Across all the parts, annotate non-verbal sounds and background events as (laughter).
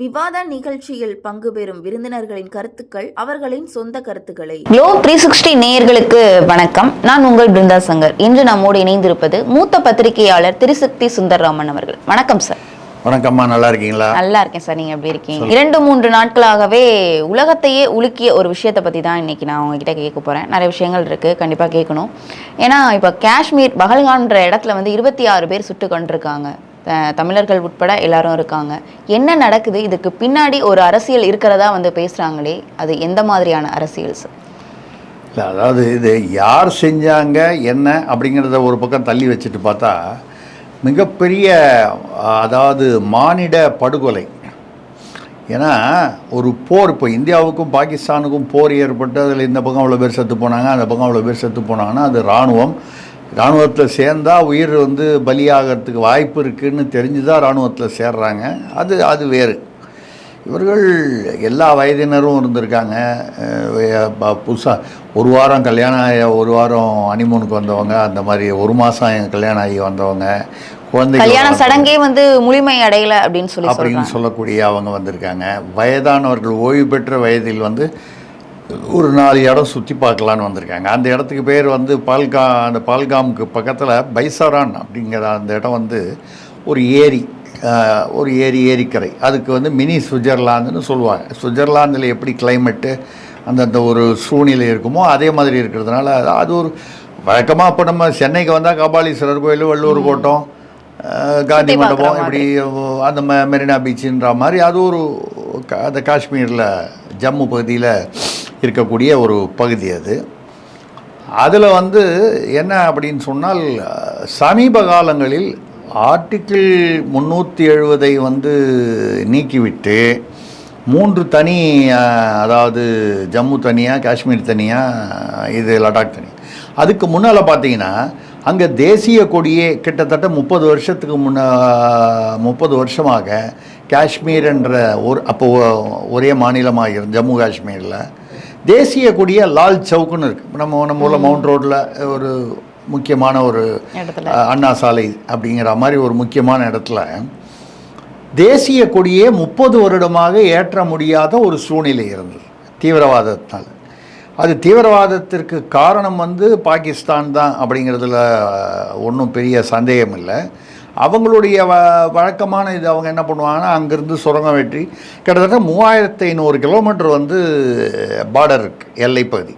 விவாத நிகழ்ச்சியில் பங்கு பெறும் விருந்தினர்களின் கருத்துக்கள் அவர்களின் சொந்த கருத்துக்களை. க்ளோ த்ரீ சிக்ஸ்டி நேயர்களுக்கு வணக்கம். நான் உங்கள் பிருந்தா சங்கர். இன்று நம்மோடு இணைந்திருப்பது மூத்த பத்திரிகையாளர் திருசக்தி சுந்தர்ராமன் அவர்கள். வணக்கம் சார். வணக்கம்மா நல்லா இருக்கீங்களா? நல்லா இருக்கேன் சார். நீங்க எப்படி இருக்கீங்க? இரண்டு மூன்று நாட்களாகவே உலகத்தையே உலுக்கிய ஒரு விஷயத்தை பத்தி தான் இன்னைக்கு நான் உங்ககிட்ட கேட்க போறேன். நிறைய விஷயங்கள் இருக்கு. கண்டிப்பா கேட்கணும். ஏன்னா இப்போ காஷ்மீர் பகல்கான்ற இடத்துல வந்து இருபத்தி ஆறு பேர் சுட்டு கொண்டிருக்காங்க. தமிழர்கள் உட்பட எல்லாரும் இருக்காங்க. என்ன நடக்குது? இதுக்கு பின்னாடி ஒரு அரசியல் இருக்கிறதா வந்து பேசுகிறாங்களே அது எந்த மாதிரியான அரசியல் சார்? இல்லை அதாவது இது யார் செஞ்சாங்க என்ன அப்படிங்கிறத ஒரு பக்கம் தள்ளி வச்சுட்டு பார்த்தா மிகப்பெரிய அதாவது மானிட படுகொலை. ஏன்னா ஒரு போர் இப்போ இந்தியாவுக்கும் பாகிஸ்தானுக்கும் போர் ஏற்பட்டு அதில் இந்த பக்கம் அவ்வளோ பேர் செத்து போனாங்க அந்த பக்கம் அவ்வளோ பேர் செத்து போனாங்கன்னா அது இராணுவம் இராணுவத்தில் சேர்ந்தா உயிர் வந்து பலியாகிறதுக்கு வாய்ப்பு இருக்குன்னு தெரிஞ்சு தான் இராணுவத்தில் சேர்றாங்க. அது அது வேறு. இவர்கள் எல்லா வயதினரும் இருந்திருக்காங்க. புதுசாக ஒரு வாரம் கல்யாணம் ஆகி ஒரு வாரம் அனிமூனுக்கு வந்தவங்க அந்த மாதிரி ஒரு மாதம் கல்யாணம் ஆகி வந்தவங்க குழந்தைகள் கல்யாண. சடங்கே வந்து முழுமை அடையல அப்படின்னு சொல்லி அப்படின்னு சொல்லக்கூடிய அவங்க வந்திருக்காங்க. வயதானவர்கள் ஓய்வு பெற்ற வயதில் வந்து ஒரு நாலு இடம் சுற்றி பார்க்கலான்னு வந்திருக்காங்க. அந்த இடத்துக்கு பேர் வந்து பால்கா அந்த பால்காமுக்கு பக்கத்தில் பைசாரான் அப்படிங்கிற அந்த இடம் வந்து ஒரு ஏரி ஒரு ஏரி ஏரிக்கரை. அதுக்கு வந்து மினி சுவிட்சர்லாந்துன்னு சொல்லுவாங்க. சுவிட்சர்லாந்தில் எப்படி கிளைமேட்டு அந்தந்த ஒரு சூழ்நிலை இருக்குமோ அதே மாதிரி இருக்கிறதுனால அது- ஒரு வழக்கமாக இப்போ நம்ம சென்னைக்கு வந்தால் கபாலீஸ்வரர் கோயில் வள்ளூர் கோட்டம் காந்தி மண்டபம் இப்படி அந்த ம மெரினா பீச்சுன்ற மாதிரி அது ஒரு அந்த காஷ்மீரில் ஜம்மு பகுதியில் இருக்கக்கூடிய ஒரு பகுதி அது. அதில் வந்து என்ன அப்படின்னு சொன்னால் சமீப காலங்களில் ஆர்டிக்கிள் முந்நூற்றி எழுபதை வந்து நீக்கிவிட்டு மூன்று தனி அதாவது ஜம்மு தனியாக காஷ்மீர் தனியாக இது லடாக் தனி. அதுக்கு முன்னால் பார்த்தீங்கன்னா அங்கே தேசிய கொடியே கிட்டத்தட்ட முப்பது வருஷத்துக்கு முன்ன முப்பது வருஷமாக காஷ்மீர் என்ற ஒரு அப்போ ஒரே மாநிலமாக இருந்த ஜம்மு காஷ்மீரில் தேசிய கொடியே லால் சவுக்குன்னு இருக்குது நம்ம நம்ம ஊரில் மவுண்ட் ரோட்டில் ஒரு முக்கியமான ஒரு அண்ணா சாலை அப்படிங்கிற மாதிரி ஒரு முக்கியமான இடத்துல தேசிய கொடியே முப்பது வருடமாக ஏற்ற முடியாத ஒரு சூழ்நிலை இருந்தது. தீவிரவாதத்தினால் அது தீவிரவாதத்திற்கு காரணம் வந்து பாகிஸ்தான் தான் அப்படிங்கிறதுல ஒன்றும் பெரிய சந்தேகம் இல்லை அவங்களுடைய வ வழக்கமான இது அவங்க என்ன பண்ணுவாங்கன்னா அங்கேருந்து சுரங்கம் வெட்டி கிட்டத்தட்ட மூவாயிரத்து ஐநூறு கிலோமீட்டர் வந்து பார்டர் இருக்கு எல்லைப்பகுதி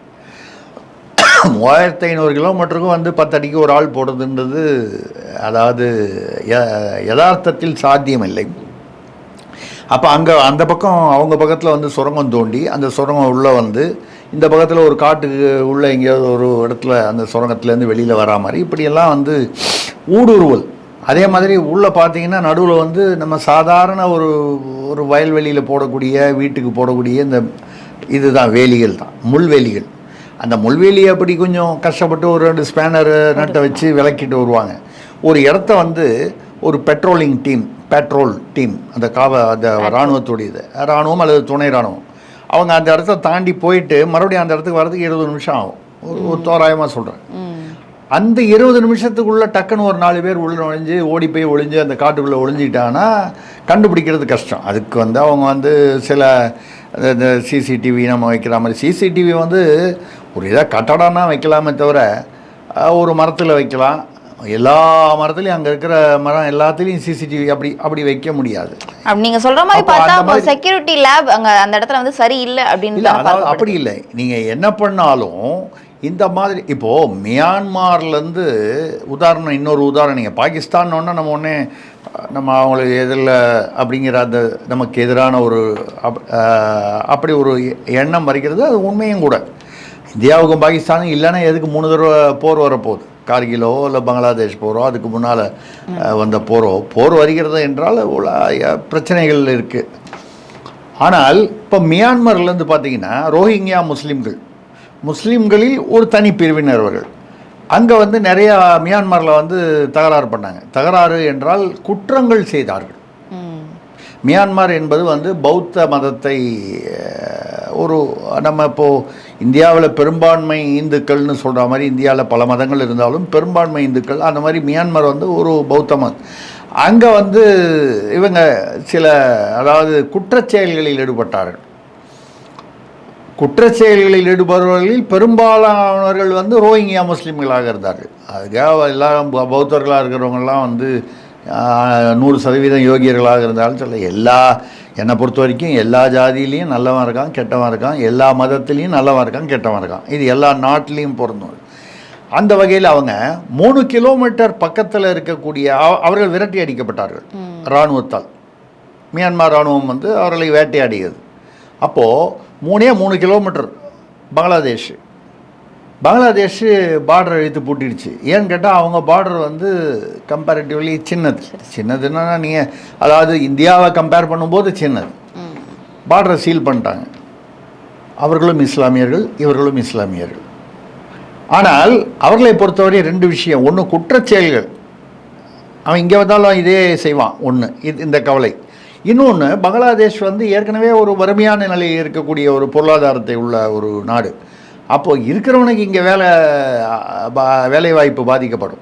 மூவாயிரத்து ஐநூறு கிலோமீட்டருக்கும் வந்து பத்தடிக்கு ஒரு ஆள் போடுறதுன்றது அதாவது யதார்த்தத்தில் சாத்தியமில்லை அப்போ அங்கே அந்த பக்கம் அவங்க பக்கத்தில் வந்து சுரங்கம் தோண்டி அந்த சுரங்கம் உள்ளே வந்து இந்த பக்கத்தில் ஒரு காட்டுக்கு உள்ளே எங்கேயாவது ஒரு இடத்துல அந்த சுரங்கத்துலேருந்து வெளியில் வரா மாதிரி இப்படியெல்லாம் வந்து ஊடுருவல். அதே மாதிரி உள்ளே பார்த்தீங்கன்னா நடுவில் வந்து நம்ம சாதாரண ஒரு ஒரு வயல்வெளியில் போடக்கூடிய வீட்டுக்கு போடக்கூடிய இந்த இதுதான் வேலிகள் தான் முள்வேலிகள். அந்த முள்வேலியை அப்படி கொஞ்சம் கஷ்டப்பட்டு ஒரு ரெண்டு ஸ்பேனரை நட்டை வச்சு விளக்கிட்டு வருவாங்க. ஒரு இடத்த வந்து ஒரு பெட்ரோலிங் டீம் பெட்ரோல் டீம் அந்த காவ அந்த இராணுவத்துடையது. இராணுவம் அல்லது துணை இராணுவம். அவங்க அந்த இடத்த தாண்டி போயிட்டு மறுபடியும் அந்த இடத்துக்கு வரதுக்கு இருபது நிமிஷம் ஆகும். ஒரு தோராயமாக சொல்கிறேன் அந்த இருபது நிமிஷத்துக்குள்ள டக்குன்னு ஒரு நாலு பேர் உள்ள நுழைஞ்சு ஓடி போய் ஒளிஞ்சு அந்த காட்டுக்குள்ளே ஒளிஞ்சிட்டாங்கன்னா கண்டுபிடிக்கிறது கஷ்டம். அதுக்கு வந்து அவங்க வந்து சில இந்த சிசிடிவி நம்ம வைக்கிற மாதிரி சிசிடிவி வந்து ஒரு இதாக கட்டடம்னா வைக்கலாமே தவிர ஒரு மரத்தில் வைக்கலாம். எல்லா மரத்துலையும் அங்கே இருக்கிற மரம் எல்லாத்துலேயும் சிசிடிவி அப்படி அப்படி வைக்க முடியாது. அப்படி நீங்க சொல்ற மாதிரி பார்த்தா செக்யூரிட்டி லேப் அங்க அந்த இடத்துல வந்து சரியில்லை அப்படின்னு இல்லை அதாவது. அப்படி இல்லை. நீங்கள் என்ன பண்ணாலும் இந்த மாதிரி இப்போது மியான்மார்லேருந்து உதாரணம் இன்னொரு உதாரணம் நீங்கள் பாகிஸ்தான் ஒன்று நம்ம ஒன்றே நம்ம அவங்களுக்கு எதில் அப்படிங்கிற அந்த நமக்கு எதிரான ஒரு அப்- அப்படி ஒரு எண்ணம் வரைக்கிறது அது உண்மையும் கூட. இந்தியாவுக்கும் பாகிஸ்தானும் இல்லைன்னா எதுக்கு மூணு தடவை போர் வரப்போகுது? கார்கிலோ இல்லை பங்களாதேஷ் போரோ அதுக்கு முன்னால் வந்த போரோ. போர் வருகிறது என்றால் உல- பிரச்சனைகள் இருக்குது ஆனால் இப்போ மியான்மர்லேருந்து பார்த்தீங்கன்னா ரோஹிங்யா முஸ்லீம்கள் முஸ்லீம்களில் ஒரு தனி பிரிவினர் அவர்கள். அங்கே வந்து நிறையா மியான்மரில் வந்து தகராறு பண்ணாங்க. தகராறு என்றால் குற்றங்கள் செய்தார்கள். மியான்மர் என்பது வந்து பௌத்த மதத்தை ஒரு நம்ம இப்போது இந்தியாவில் பெரும்பான்மை இந்துக்கள்னு சொல்கிற மாதிரி இந்தியாவில் பல மதங்கள் இருந்தாலும் பெரும்பான்மை இந்துக்கள் அந்த மாதிரி மியான்மர் வந்து ஒரு பௌத்த மதம். அங்கே வந்து இவங்க சில அதாவது குற்றச் செயல்களில் ஈடுபட்டார்கள். குற்றச் செயல்களில் ஈடுபடுபவர்களில் பெரும்பாலானவர்கள் வந்து ரோஹிங்கியா முஸ்லீம்களாக இருந்தார்கள். அதுக்காக எல்லாரும் பௌ- பௌத்தர்களாக இருக்கிறவங்கெல்லாம் வந்து நூறு சதவீதம் யோகியர்களாக இருந்தாலும் சொல்ல எல்லா என்னை பொறுத்த வரைக்கும் எல்லா ஜாதியிலையும் நல்லவன் இருக்கான் கெட்டவன் இருக்கான் எல்லா மதத்துலேயும் நல்லவன் இருக்கான் கெட்டவன் இருக்கான். இது எல்லா நாட்டிலையும் பொருந்தும். அந்த வகையில் அவங்க மூணு கிலோமீட்டர் பக்கத்தில் இருக்கக்கூடிய அவ- அவர்கள் விரட்டி அடிக்கப்பட்டார்கள். இராணுவத்தால். மியான்மர் இராணுவம் வந்து அவர்களை வேட்டையாடியது. அப்போது மூணே மூணு கிலோமீட்டர் பங்களாதேஷ். பங்களாதேஷ் பார்டர் இழுத்து பூட்டிடுச்சு. ஏன்னு கேட்டால் அவங்க பார்டர் வந்து கம்பேரிட்டிவ்லி சின்னது. சின்னதுன்னா நீங்கள் அதாவது இந்தியாவை கம்பேர் பண்ணும்போது சின்னது. பார்டரை சீல் பண்ணிட்டாங்க. அவர்களும் இஸ்லாமியர்கள் இவர்களும் இஸ்லாமியர்கள். ஆனால் அவர்களை பொறுத்தவரை ரெண்டு விஷயம். ஒன்று குற்றச்செயல்கள். அவன் இங்கே வந்தாலும் இதே செய்வான். ஒன்று இது இந்த கவலை. இன்னொன்று பங்களாதேஷ் வந்து ஏற்கனவே ஒரு வறுமையான நிலையில் இருக்கக்கூடிய ஒரு பொருளாதாரத்தை உள்ள ஒரு நாடு. அப்போது இருக்கிறவனுக்கு இங்கே வேலை பா- வேலைவாய்ப்பு பாதிக்கப்படும்.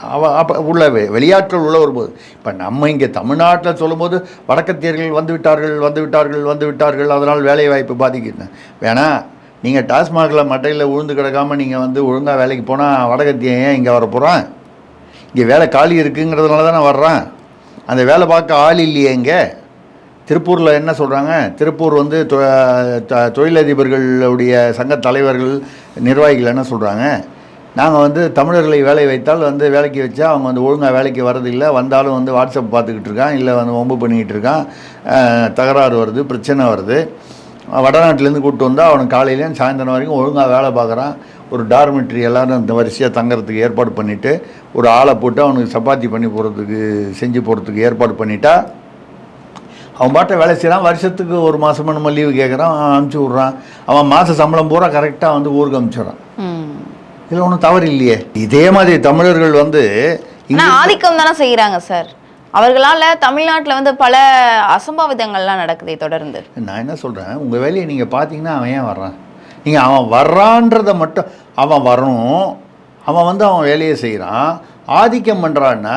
அவ அப்போ உள்ள வெளியாற்றல் உள்ள வரும்போது இப்போ நம்ம இங்கே தமிழ்நாட்டில் சொல்லும்போது வடக்கத்தியர்கள் வந்து விட்டார்கள் வந்து விட்டார்கள் வந்து விட்டார்கள் அதனால் வேலை வாய்ப்பு பாதிக்குது. வேணா நீங்கள் டாஸ்மாகில் மட்டையில் உழுந்து கிடக்காமல் நீங்கள் வந்து ஒழுங்காக வேலைக்கு போனால் வடக்கத்தியன் ஏன் இங்கே வர போகிறான் இங்கே வேலை காலி இருக்குங்கிறதுனால தானே வர்றான்? அந்த வேலை பார்க்க ஆள் இல்லையே இங்கே திருப்பூரில் என்ன சொல்கிறாங்க திருப்பூர் வந்து தொ- தொழிலதிபர்களுடைய சங்க தலைவர்கள் நிர்வாகிகள் என்ன சொல்கிறாங்க நாங்கள் வந்து தமிழர்களை வேலை வைத்தால் வந்து வேலைக்கு வச்சா அவங்க வந்து ஒழுங்காக வேலைக்கு வரதில்லை வந்தாலும் வந்து வாட்ஸ்அப் பார்த்துக்கிட்டு இருக்கான் இல்லை வந்து ஒம்பு பண்ணிக்கிட்டு இருக்கான். தகராறு வருது பிரச்சனை வருது. வடநாட்டிலேருந்து கூப்பிட்டு வந்தால் அவனுக்கு காலையிலேயும் சாயந்தரம் வரைக்கும் ஒழுங்காக வேலை பார்க்குறான். ஒரு டார்மெட்ரி எல்லாரும் இந்த வரிசையாக தங்கறதுக்கு ஏற்பாடு பண்ணிவிட்டு ஒரு ஆளை போட்டு அவனுக்கு சப்பாத்தி பண்ணி போகிறதுக்கு செஞ்சு போகிறதுக்கு ஏற்பாடு பண்ணிட்டா அவன் பாட்டை வேலை செய்கிறான் வருஷத்துக்கு ஒரு மாதம் நம்ம லீவு கேட்குறான் அனுப்பிச்சி விட்றான். அவன் மாத சம்பளம் பூரா கரெக்டாக வந்து ஊருக்கு அனுப்பிச்சிடுறான். இதில் ஒன்றும் தவறு இல்லையே. இதே மாதிரி தமிழர்கள் வந்து ஆதிக்கம் தானே செய்யறாங்க சார். அவர்களால தமிழ்நாட்டுல வந்து பல அசம்பாவிதங்கள்லாம் நடக்குதே தொடர்ந்து. நான் என்ன சொல்கிறேன் உங்கள் வேலையை நீங்கள் பார்த்தீங்கன்னா அவன் ஏன் வர்றான்? நீங்கள் அவன் வர்றான்றதை மட்டும் அவன் வரணும் அவன் வந்து அவன் வேலையை செய்கிறான் ஆதிக்கம் பண்ணுறான்னா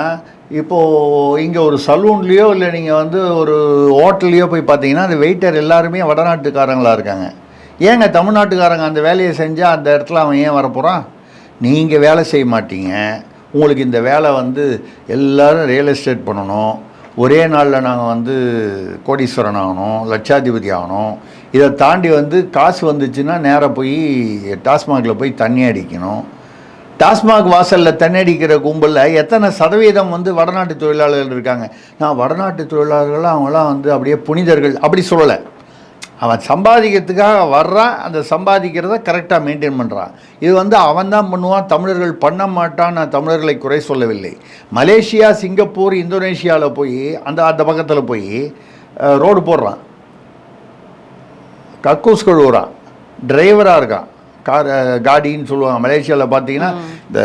இப்போது இங்கே ஒரு சலூன்லேயோ இல்லை நீங்கள் வந்து ஒரு ஹோட்டல்லையோ போய் பார்த்தீங்கன்னா அந்த வெயிட்டர் எல்லாருமே வடநாட்டுக்காரங்களாக இருக்காங்க. ஏங்க தமிழ்நாட்டுக்காரங்க அந்த வேலையை செஞ்சால் அந்த இடத்துல அவன் ஏன் வரப்போகிறான் நீங்கள் வேலை செய்ய மாட்டீங்க. உங்களுக்கு இந்த வேலை வந்து எல்லாரும் ரியல் எஸ்டேட் பண்ணணும். ஒரே நாளில் நாங்கள் வந்து கோடீஸ்வரன் ஆகணும் லட்சாதிபதி ஆகணும். இதை தாண்டி வந்து காசு வந்துச்சுன்னா நேராக போய் டாஸ்மாகில் போய் தண்ணி அடிக்கணும். டாஸ்மாக் வாசலில் தண்ணி அடிக்கிற கும்பலில் எத்தனை சதவீதம் வந்து வடநாட்டு தொழிலாளர்கள் இருக்காங்க? நான் வடநாட்டு தொழிலாளர்கள் அவங்களாம் வந்து அப்படியே புனிதர்கள். அப்படி சொல்லலை. அவன் சம்பாதிக்கிறதுக்காக வர்றான். அந்த சம்பாதிக்கிறத கரெக்டாக மெயின்டைன் பண்ணுறான் இது வந்து அவன் தான் பண்ணுவான். தமிழர்கள் பண்ண மாட்டான். நான் தமிழர்களை குறை சொல்லவில்லை. மலேசியா சிங்கப்பூர் இந்தோனேஷியாவில் போய் அந்த அந்த பக்கத்தில் போய் ரோடு போடுறான். கக்கூஸ் கழுவுறான் டிரைவராக இருக்கான் கார் காடின்னு சொல்லுவாங்க. மலேசியாவில் பார்த்தீங்கன்னா இந்த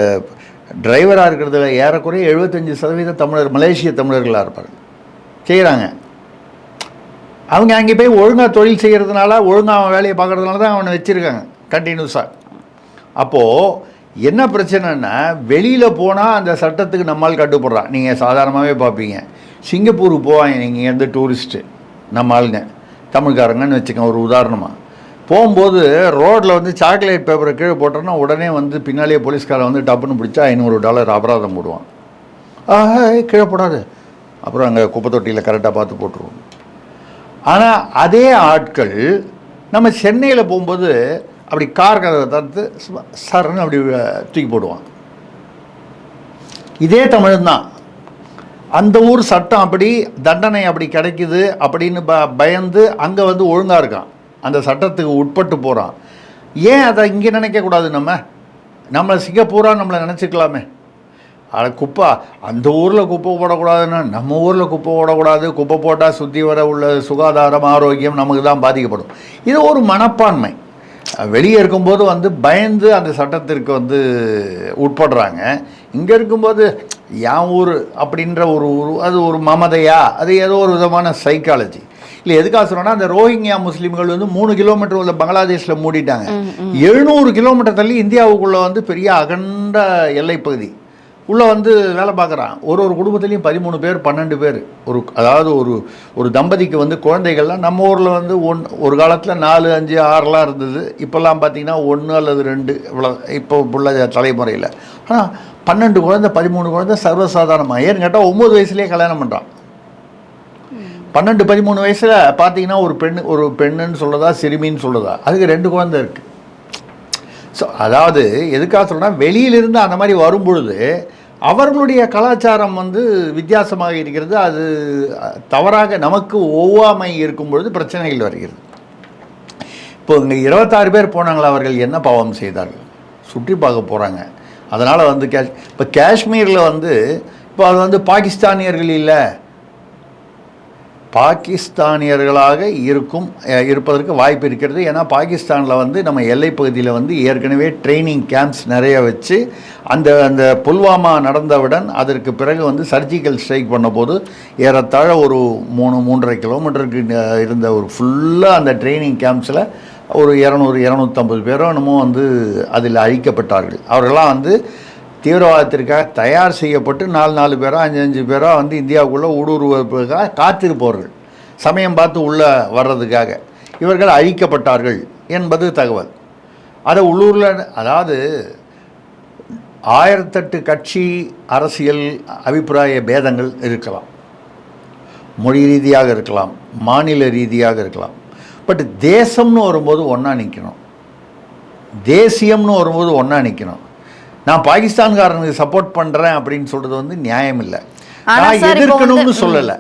டிரைவராக இருக்கிறதுல ஏறக்குறைய எழுபத்தஞ்சு சதவீத தமிழர் மலேசிய தமிழர்களாக இருப்பார்கள் செய்கிறாங்க அவங்க அங்கே போய் ஒழுங்காக தொழில் செய்கிறதுனால ஒழுங்காக அவன் வேலையை பார்க்கறதுனால தான் அவனை வச்சுருக்காங்க கண்டினியூஸாக அப்போது என்ன பிரச்சனைன்னா வெளியில் போனால் அந்த சட்டத்துக்கு நம்மால் கட்டுப்படுறான். நீங்கள் சாதாரணமாகவே பார்ப்பீங்க. சிங்கப்பூருக்கு போவாங்க நீங்கள் எந்த டூரிஸ்ட்டு நம்ம ஆளுங்க. தமிழ்காரங்கன்னு வச்சுக்கோங்க ஒரு உதாரணமாக போகும்போது ரோட்டில் வந்து சாக்லேட் பேப்பரை கீழே போட்டோன்னா உடனே வந்து பின்னாலேயே போலீஸ்காரன் வந்து டப்புன்னு பிடிச்சா ஐநூறு டாலர் அபராதம் போடுவான். ஆஹா கீழே போடாது. அப்புறம் அங்கே குப்பை தொட்டியில் கரெக்டாக பார்த்து போட்டுருவோம். ஆனால் அதே ஆட்கள் நம்ம சென்னையில் போகும்போது அப்படி கார் கதவை தடுத்து சரன்னு அப்படி தூக்கி போடுவான். இதே தமிழ் தான் அந்த ஊர் சட்டம் அப்படி தண்டனை அப்படி கிடைக்குது அப்படின்னு ப பயந்து அங்கே வந்து ஒழுங்காக இருக்கான். அந்த சட்டத்துக்கு உட்பட்டு போகிறான் ஏன் அதை இங்கே நினைக்கக்கூடாது நம்ம? நம்மளை சிங்கப்பூரா நம்மளை நினச்சிக்கலாமே அட குப்பா அந்த ஊரில் குப்பை போடக்கூடாதுன்னா நம்ம ஊரில் குப்பை போடக்கூடாது. குப்பை போட்டால் சுற்றி வர உள்ள சுகாதாரம் ஆரோக்கியம் நமக்கு தான் பாதிக்கப்படும். இது ஒரு மனப்பான்மை. வெளியே இருக்கும்போது வந்து பயந்து அந்த சட்டத்திற்கு வந்து உட்படுறாங்க. இங்கே இருக்கும்போது என் ஊர் அப்படின்ற ஒரு அது ஒரு மமதையா? அது ஏதோ ஒரு விதமான சைக்காலஜி இல்லை எதுக்காக சொன்னோன்னா அந்த ரோஹிங்கியா முஸ்லீம்கள் வந்து மூணு கிலோமீட்டர் உள்ள பங்களாதேஷில் மூடிட்டாங்க. எழுநூறு கிலோமீட்டர் தள்ளி இந்தியாவுக்குள்ளே வந்து பெரிய அகண்ட எல்லைப்பகுதி உள்ளே வந்து வேலை பார்க்குறான். ஒரு ஒரு குடும்பத்துலேயும் பதிமூணு பேர் பன்னெண்டு பேர். ஒரு அதாவது ஒரு ஒரு தம்பதிக்கு வந்து குழந்தைகள்லாம் நம்ம ஊரில் வந்து ஒன் ஒரு காலத்தில் நாலு அஞ்சு ஆறுலாம் இருந்தது. இப்போல்லாம் பார்த்தீங்கன்னா ஒன்று அல்லது ரெண்டு இவ்வளோ இப்போ உள்ள தலைமுறையில். ஆனால் பன்னெண்டு குழந்தை பதிமூணு குழந்தை சர்வசாதாரணமாக ஏன்னு கேட்டால் ஒம்பது வயசுலேயே கல்யாணம் பண்ணுறான் பன்னெண்டு பதிமூணு வயசில் பார்த்தீங்கன்னா ஒரு பெண் ஒரு பெண்ணுன்னு சொல்லுதா சிறுமின்னு சொல்லுதா அதுக்கு ரெண்டு குழந்தை இருக்குது ஸோ அதாவது எதுக்காக சொல்கிறேன்னா வெளியிலிருந்து அந்த மாதிரி வரும்பொழுது அவர்களுடைய கலாச்சாரம் வந்து வித்தியாசமாக இருக்கிறது. அது தவறாக நமக்கு ஒவ்வாமை இருக்கும் பொழுது பிரச்சனைகள் வருகிறது. இப்போ இங்கே இருபத்தாறு பேர் போனாங்களா அவர்கள் என்ன பாவம் செய்தார்கள்? சுற்றி பார்க்க போகிறாங்க அதனால் வந்து கேஷ் இப்போ காஷ்மீரில் வந்து இப்போ அது வந்து பாகிஸ்தானியர்கள் இல்லை. பாகிஸ்தானியர்களாக இருக்கும் இருப்பதற்கு வாய்ப்பு இருக்கிறது. ஏன்னா பாகிஸ்தானில் வந்து நம்ம எல்லை பகுதியில் வந்து ஏற்கனவே ட்ரைனிங் கேம்ப்ஸ் நிறைய வச்சு அந்த அந்த புல்வாமா நடந்தவுடன் அதற்கு பிறகு வந்து சர்ஜிக்கல் ஸ்ட்ரைக் பண்ணபோது ஏறத்தாழ ஒரு மூணு மூன்றரை கிலோமீட்டருக்கு இருந்த ஒரு ஃபுல்லாக அந்த ட்ரைனிங் கேம்ப்ஸில் ஒரு இரநூறு இரநூத்தம்பது பேரோ என்னமோ வந்து அதில் அழிக்கப்பட்டார்கள். அவர்கள்லாம் வந்து தீவிரவாதத்திற்காக தயார் செய்யப்பட்டு நாலு நாலு பேரோ அஞ்சு அஞ்சு பேரோ வந்து இந்தியாவுக்குள்ளே ஊடுருவதற்காக காத்திருப்பவர்கள். சமயம் பார்த்து உள்ளே வர்றதுக்காக. இவர்கள் அழிக்கப்பட்டார்கள் என்பது தகவல். அதை உள்ளூரில் அதாவது ஆயிரத்தெட்டு கட்சி அரசியல் அபிப்பிராய பேதங்கள் இருக்கலாம். மொழி ரீதியாக இருக்கலாம் மாநில ரீதியாக இருக்கலாம். பட் தேசம்னு வரும்போது ஒன்றா நிற்கணும் தேசியம்னு வரும்போது ஒன்றா நிற்கணும் நான் பாகிஸ்தான்காரனுக்கு சப்போர்ட் பண்ணுறேன் அப்படின்னு சொல்கிறது வந்து நியாயம் இல்லை நான் எதிர்க்கணும்னு சொல்லலை.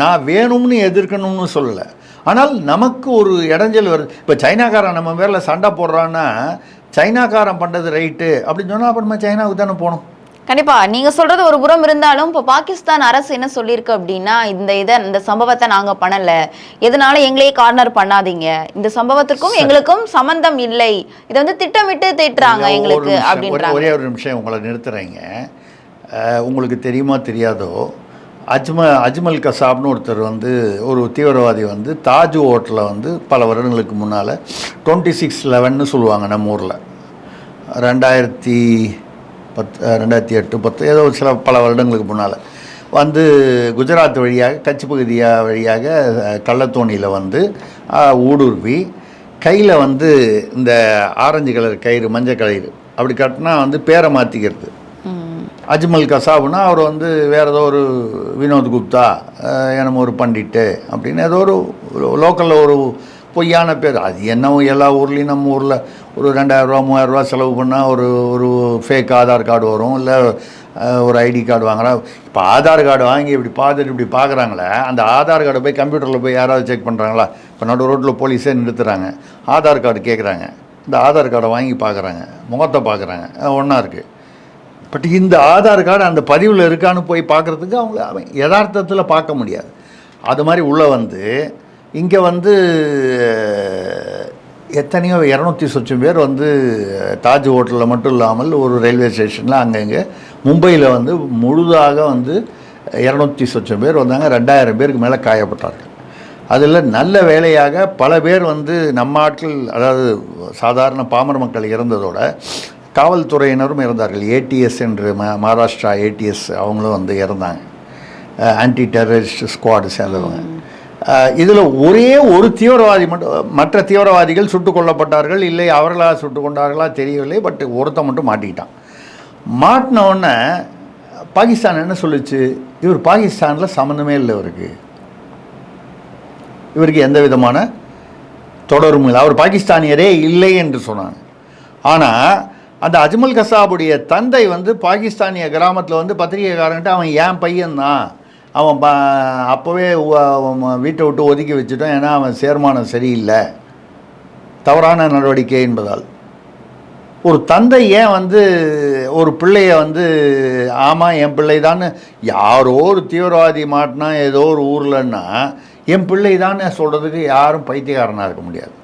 நான் வேணும்னு எதிர்க்கணும்னு சொல்லலை. ஆனால் நமக்கு ஒரு இடைஞ்சல் வருது. இப்போ சைனாக்காரன் நம்ம பேரில் சண்டை போடுறான்னா சைனாக்காரன் பண்ணுறது ரைட்டு அப்படின்னு சொன்னால் அப்போ நம்ம சைனாவுக்கு தானே போகணும்? கண்டிப்பா. நீங்க சொல்றது ஒரு புறம் இருந்தாலும் இப்போ பாகிஸ்தான் அரசு என்ன சொல்லியிருக்கு அப்படின்னா இந்த இதை இந்த சம்பவத்தை நாங்க பண்ணல. எதனால எங்களையே கார்னர் பண்ணாதீங்க. இந்த சம்பவத்திற்கும் எங்களுக்கும் சம்பந்தம் இல்லை. இதை வந்து திட்டமிட்டு திட்டுறாங்க எங்களுக்கு அப்படின்றாங்க. ஒரே ஒரு நிமிஷம் உங்களை நிறுத்துறேங்க. உங்களுக்கு தெரியுமா தெரியாதோ? அஜ்ம அஜ்மல் கசாப்னு ஒருத்தர் வந்து ஒரு தீவிரவாதி வந்து தாஜ் ஹோட்டலில் வந்து பல வருடங்களுக்கு முன்னால் டுவெண்ட்டி சிக்ஸ் லெவன்னு சொல்லுவாங்க நம்ம ஊரில். ரெண்டாயிரத்தி பத்து ரெண்டாயிரத்தி எட்டு பத்து ஏதோ சில பல வருடங்களுக்கு முன்னால் வந்து குஜராத் வழியாக கட்சி பகுதியா வழியாக கள்ளத்தோணியில் வந்து ஊடுருவி கையில் வந்து இந்த ஆரஞ்சு கலர் கயிறு மஞ்சள் கயிறு அப்படி கட்டினா வந்து பேரை மாற்றிக்கிறது. அஜ்மல் கசாப்னா அவர் வந்து வேறு ஏதோ ஒரு வினோத் குப்தா என்னமோ ஒரு பண்டிட்டு அப்படின்னு ஏதோ ஒரு லோக்கலில் ஒரு பொய்யான பேர். அது என்னவோ எல்லா ஊர்லேயும் நம்ம ஊரில் ஒரு ரெண்டாயிரரூவா மூவாயிரரூவா செலவு பண்ணால் ஒரு ஒரு ஃபேக் ஆதார் கார்டு வரும் இல்லை ஒரு ஐடி கார்டு வாங்குறா. இப்போ ஆதார் கார்டு வாங்கி இப்படி பார்த்துட்டு இப்படி பார்க்குறாங்களே அந்த ஆதார் கார்டை போய் கம்ப்யூட்டரில் போய் யாராவது செக் பண்ணுறாங்களா இப்போ நடு ரோட்டில் போலீஸே நிறுத்துறாங்க. ஆதார் கார்டு கேட்குறாங்க இந்த ஆதார் கார்டை வாங்கி பார்க்குறாங்க. முகத்தை பார்க்குறாங்க. ஒன்றா இருக்குது பட் இந்த ஆதார் கார்டு அந்த பதிவில் இருக்கான்னு போய் பார்க்குறதுக்கு அவங்க அவன் யதார்த்தத்தில் பார்க்க முடியாது. அது மாதிரி உள்ளே வந்து இங்கே வந்து எத்தனையோ இரநூத்தி சொச்சம் பேர் வந்து தாஜ் ஹோட்டலில் மட்டும் இல்லாமல் ஒரு ரயில்வே ஸ்டேஷனில் அங்கங்கே மும்பையில் வந்து முழுதாக வந்து இரநூத்தி சொச்சம் பேர் வந்தாங்க. ரெண்டாயிரம் பேருக்கு மேலே காயப்பட்டார்கள். அதில் நல்ல வேலையாக பல பேர் வந்து நம்ம ஆட்கள் அதாவது சாதாரண பாமர மக்கள் இறந்ததோட காவல்துறையினரும் இறந்தார்கள் ஏடிஎஸ் என்று ம மகாராஷ்டிரா ஏடிஎஸ் அவங்களும் வந்து இறந்தாங்க ஆன்டி டெரரிஸ்ட் ஸ்குவாடு சேர்ந்தவங்க. இதில் ஒரே ஒரு தீவிரவாதி மட்டும் மற்ற தீவிரவாதிகள் சுட்டுக் கொல்லப்பட்டார்கள் இல்லை அவர்களாக சுட்டு கொண்டார்களா தெரியவில்லை பட் ஒருத்தன் மட்டும் மாட்டிக்கிட்டான். மாட்டினவுடனே பாகிஸ்தான் என்ன சொல்லுச்சு? இவர் பாகிஸ்தானில் சம்மந்தமே இல்லை இவருக்கு இவருக்கு எந்த விதமான தொடரும் இல்லை. அவர் பாகிஸ்தானியரே இல்லை என்று சொன்னாங்க. ஆனால் அந்த அஜ்மல் கசாபுடைய தந்தை வந்து பாகிஸ்தானிய கிராமத்தில் வந்து பத்திரிகைக்காரன்ட்டு அவன் ஏன் பையன்தான். அவன் ப அப்போவே வீட்டை விட்டு ஒதுக்கி வச்சுட்டோம் ஏன்னா அவன் சேர்மானம் சரியில்லை. தவறான நடவடிக்கை என்பதால். ஒரு தந்தை ஏன் வந்து ஒரு பிள்ளைய வந்து ஆமாம் என் பிள்ளை யாரோ ஒரு தீவிரவாதி மாட்டினா ஏதோ ஒரு ஊர்லன்னா என் பிள்ளை தானே சொல்கிறதுக்கு யாரும் பைத்தியக்காரனாக இருக்க முடியாது.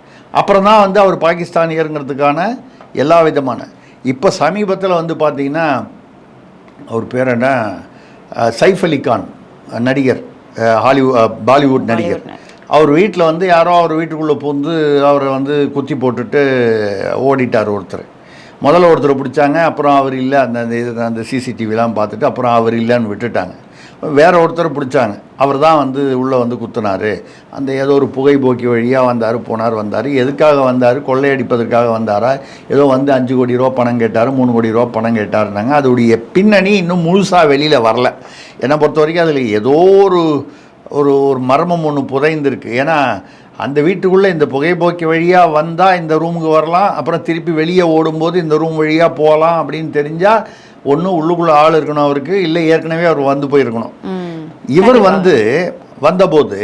அப்புறம் தான் வந்து அவர் பாகிஸ்தானியருங்கிறதுக்கான எல்லா விதமான. இப்போ சமீபத்தில் வந்து பார்த்தீங்கன்னா அவர் பேர் என்ன? சைஃப் அலி கான். நடிகர் ஹாலிவுட் பாலிவுட் நடிகர். அவர் வீட்டில் வந்து யாரோ அவர் வீட்டுக்குள்ளே புகுந்து அவரை வந்து குத்தி போட்டுட்டு ஓடிட்டார் ஒருத்தர். முதல்ல ஒருத்தர் பிடிச்சாங்க அப்புறம் அவர் இல்லை அந்த அந்த இது அந்த சிசிடிவிலாம் பார்த்துட்டு அப்புறம் அவர் இல்லைன்னு விட்டுட்டாங்க. வேற ஒருத்தர் பிடிச்சாங்க. அவர் தான் வந்து உள்ளே வந்து குத்துனாரு. அந்த ஏதோ ஒரு புகைபோக்கி வழியாக வந்தார் போனார் வந்தார். எதுக்காக வந்தார்? கொள்ளையடிப்பதற்காக வந்தாரா? ஏதோ வந்து அஞ்சு கோடி ரூபா பணம் கேட்டார் மூணு கோடி ரூபா பணம் கேட்டாருனாங்க அதோடைய பின்னணி இன்னும் முழுசாக வெளியில் வரல. என்னை பொறுத்த வரைக்கும் அதில் ஏதோ ஒரு ஒரு ஒரு மர்மம் ஒன்று புதைந்திருக்கு. ஏன்னா அந்த வீட்டுக்குள்ளே இந்த புகைப்போக்கி வழியாக வந்தால் இந்த ரூமுக்கு வரலாம் அப்புறம் திருப்பி வெளியே ஓடும்போது இந்த ரூம் வழியாக போகலாம் அப்படின்னு தெரிஞ்சால் ஒன்று உள்ளுக்குள்ளே ஆள் இருக்கணும் அவருக்கு இல்லை ஏற்கனவே அவர் வந்து போயிருக்கணும். இவர் வந்து வந்தபோது